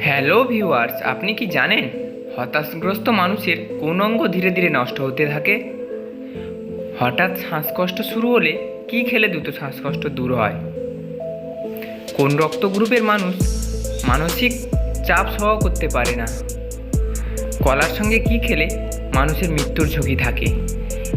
Hello viewers আপনি কি জানেন? হতাশগ্রস্ত মানুষের কোন অঙ্গ ধীরে ধীরে নষ্ট হতে থাকে? হঠাৎ শ্বাসকষ্ট শুরু হলে কি খেলে দ্রুত শ্বাসকষ্ট দূর হয়? কোন রক্ত গ্রুপের মানুষ মানসিক চাপ সহ করতে পারে না? কলার সঙ্গে কি খেলে মানুষের মৃত্যুর ঝুঁকি থাকে?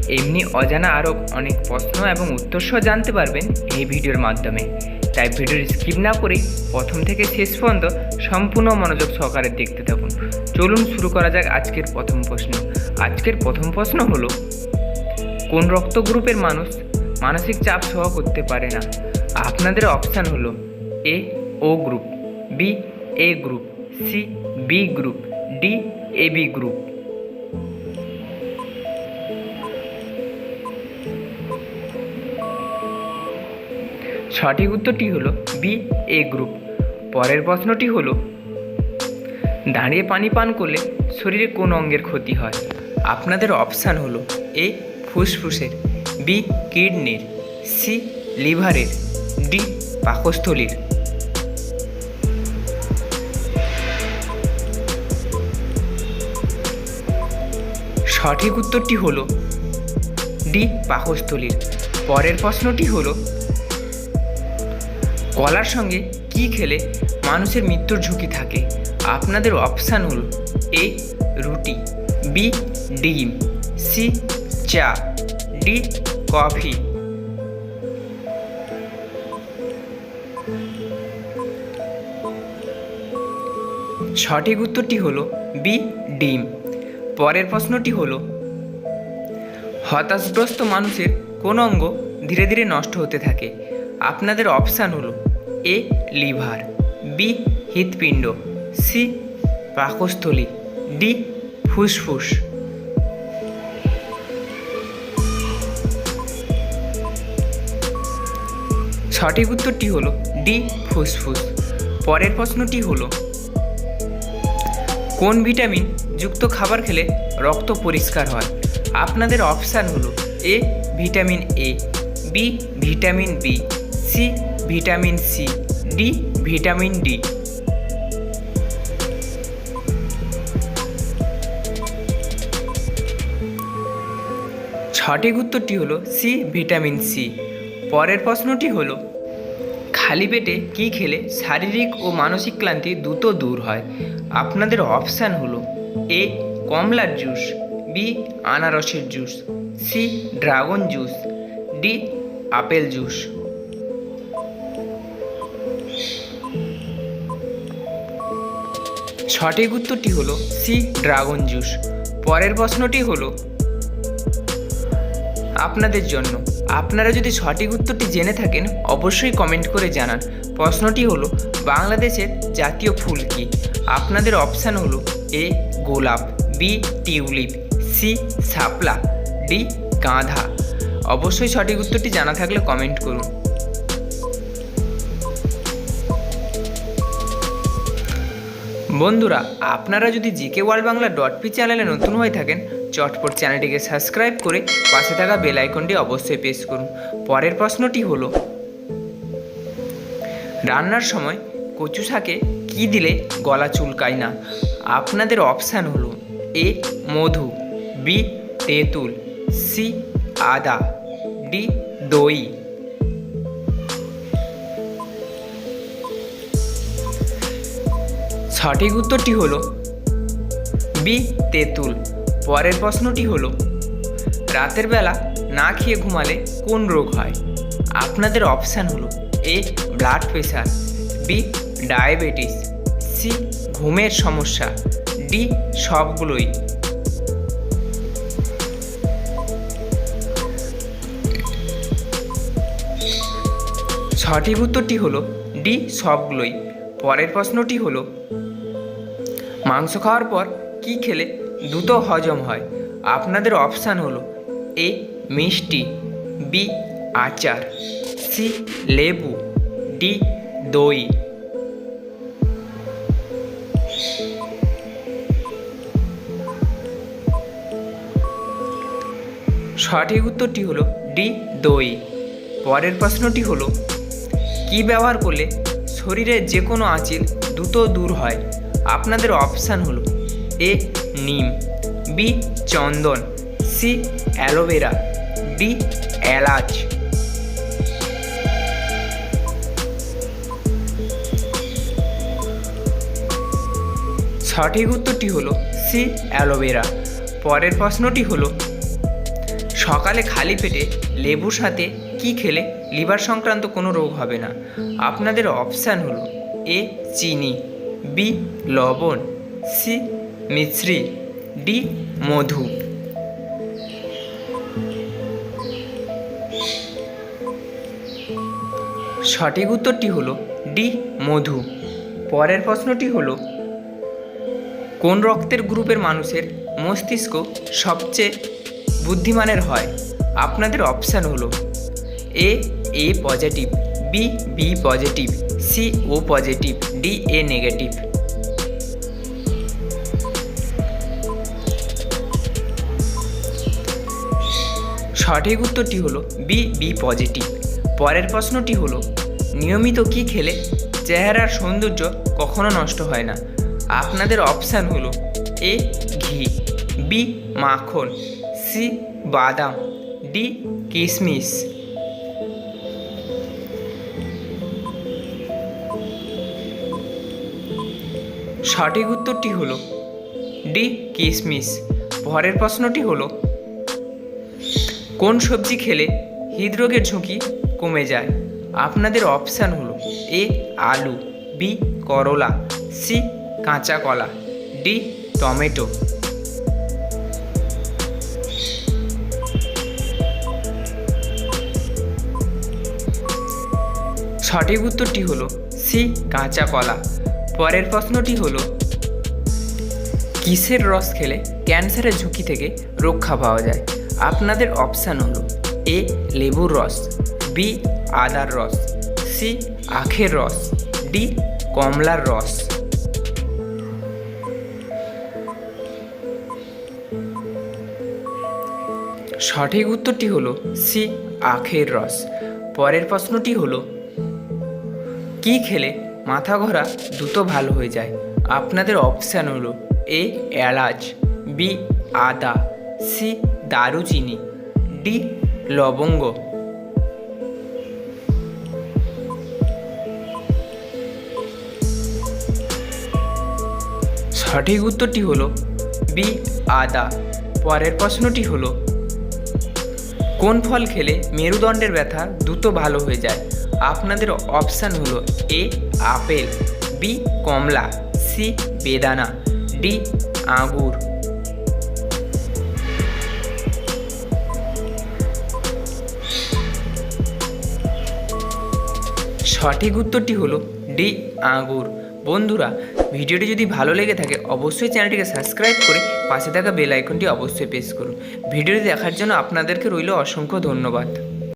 এমনি অজানা আরও অনেক প্রশ্ন এবং উত্তর সহ জানতে পারবেন এই ভিডিওর মাধ্যমে। তাই ভিডিওর স্কিপ না করেই প্রথম থেকে শেষ পর্যন্ত সম্পূর্ণ মনোযোগ সহকারে দেখতে থাকুন। চলুন শুরু করা যাক আজকের প্রথম প্রশ্ন। আজকের প্রথম প্রশ্ন হলো, কোন রক্ত গ্রুপের মানুষ মানসিক চাপ সহ করতে পারে না? আপনাদের অপশান হলো A O group B A group C B group D A B group সঠিক উত্তরটি হলো বি, এ গ্রুপ। পরের প্রশ্নটি হলো, দাঁড়িয়ে পানি পান করলে শরীরে কোন অঙ্গের ক্ষতি হয়? আপনাদের অপশান হলো এ, ফুসফুসের, বি, কিডনির, সি, লিভারের, ডি পাকস্থলীর সঠিক উত্তরটি হলো ডি পাকস্থলীর পরের প্রশ্নটি হলো কলার সঙ্গে কি খেলে মানুষের মৃত্যুর ঝুঁকি থাকে? আপনাদের অপশান হল এ, রুটি, বি, ডিম, সি, চা, ডি, কফি। সঠিক উত্তরটি হলো বি, ডিম। পরের প্রশ্নটি হলো, হতাশগ্রস্ত মানুষের কোন অঙ্গ ধীরে ধীরে নষ্ট হতে থাকে? আপনাদের অপশান হলো এ, লিভার, বি, হৃৎপিণ্ড, সি, পাকস্থলী, ডি, ফুসফুস। সঠিক উত্তরটি হলো ডি, ফুসফুস। পরের প্রশ্নটি হলো, কোন ভিটামিন যুক্ত খাবার খেলে রক্ত পরিষ্কার হয়? আপনাদের অপশান হলো A, vitamin A, B, vitamin B. C, vitamin C, D, vitamin D. সঠিক উত্তরটি হলো সি, ভিটামিন সি। পরের প্রশ্নটি হলো, খালি পেটে কী খেলে শারীরিক ও মানসিক ক্লান্তি দ্রুত দূর হয়? আপনাদের অপশান হলো, এ, কমলার জুস, বি, আনারসের juice, C, dragon juice, D, apple juice. সঠিক উত্তরটি হলো সি ড্রাগন জুস। পরের প্রশ্নটি হলো, আপনাদের জন্য। আপনারা যদি সঠিক উত্তরটি জেনে থাকেন, অবশ্যই কমেন্ট করে জানান। প্রশ্নটি হলো, বাংলাদেশের জাতীয় ফুল কি? আপনাদের অপশান হলো এ, গোলাপ, বি, টিউলিপ, সি, শাপলা, ডি, গাঁধা। অবশ্যই সঠিক উত্তরটি জানা থাকলে কমেন্ট করুন। বন্ধুরা, আপনারা যদি GK world Bangla dot P চ্যানেলে নতুন হয়ে থাকেন, চটপট চ্যানেলটিকে সাবস্ক্রাইব করে পাশে থাকা বেল আইকনটি অবশ্যই প্রেস করুন। পরের প্রশ্নটি হলো, রান্নার সময় কচু শাকে কী দিলে গলা চুলকায় না? আপনাদের অপশান হলো, এ, মধু, বি, তেঁতুল, সি, আদা, ডি, দই। সঠিক উত্তরটি হলো বি, তেঁতুল। পরের প্রশ্নটি হলো, রাতের বেলা না খেয়ে ঘুমালে কোন রোগ হয়? আপনাদের অপশান হলো A blood pressure B diabetes C ঘুমের সমস্যা ডি সবগুলোই। সঠিক উত্তরটি হলো ডি সবগুলোই। পরের প্রশ্নটি হলো মাংস খাওয়ার পর কি খেলে দ্রুত হজম হয়? আপনাদের অপশান হলো এ, মিষ্টি, বি, আচার, সি, লেবু, ডি, দই। সঠিক উত্তরটি হলো ডি, দই। পরের প্রশ্নটি হলো, কি ব্যবহার করলে শরীরের যে কোনো আঁচিল দ্রুত দূর হয়? আপনাদের অপশান হলো এ, নিম, বি, চন্দন, সি, অ্যালোভেরা, ডি, এলাচ। সঠিক উত্তরটি হলো সি, অ্যালোভেরা। পরের প্রশ্নটি হলো, সকালে খালি পেটে লেবুর সাথে কি খেলে লিভার সংক্রান্ত কোনো রোগ হবে না? আপনাদের অপশান হলো এ, চিনি। বি লবণ, সি মিশ্রি ডি মধু। সঠিক উত্তরটি হলো ডি মধু। পরের প্রশ্নটি হলো, কোন রক্তের গ্রুপের মানুষের মস্তিষ্ক সবচেয়ে বুদ্ধিমানের হয়? আপনাদের অপশান হলো, A A positive, B B positive. C O positive, D A negative. সঠিক উত্তরটি হলো বি বি পজিটিভ। পরের প্রশ্নটি হলো, নিয়মিত কি খেলে চেহারার সৌন্দর্য কখনো নষ্ট হয় না? আপনাদের অপশান হলো এ, ঘি, বি মাখন, সি বাদাম, ডি কিশমিশ সঠিক উত্তরটি হলো ডি কিশমিশ পরের প্রশ্নটি হলো, কোন সবজি খেলে হৃদরোগের ঝুঁকি কমে যায়? আপনাদের অপশান হলো এ, আলু, বি, করলা, সি, কাঁচা কলা, ডি, টমেটো। সঠিক উত্তরটি হলো সি, কাঁচা কলা। পরের প্রশ্নটি হলো, কিসের রস খেলে ক্যান্সারের ঝুঁকি থেকে রক্ষা পাওয়া যায়? আপনাদের অপশান হলো, এ, লেবুর রস, বি, আদার রস, সি, আখের রস, ডি, কমলার রস। সঠিক উত্তরটি হলো, সি, আখের রস। পরের প্রশ্নটি হলো, কি খেলে মাথা ঘোরা দ্রুত ভালো হয়ে যায়। আপনাদের অপশান হলো এ এলাচ বি আদা সি দারুচিনি ডি লবঙ্গ। সঠিক উত্তরটি হলো বি আদা। পরের প্রশ্নটি হলো, কোন ফল খেলে মেরুদণ্ডের ব্যথা দ্রুত ভালো হয়ে যায়? আপনাদের অপশান হলো এ আপেল বি কমলা সি বেদানা ডি আঙুর সঠিক উত্তরটি হলো ডি আঙুর বন্ধুরা, ভিডিওটি যদি ভালো লেগে থাকে, অবশ্যই চ্যানেলটিকে সাবস্ক্রাইব করে পাশে থাকা বেল আইকনটি অবশ্যই প্রেস করুন। ভিডিওটি দেখার জন্য আপনাদেরকে রইল অসংখ্য ধন্যবাদ।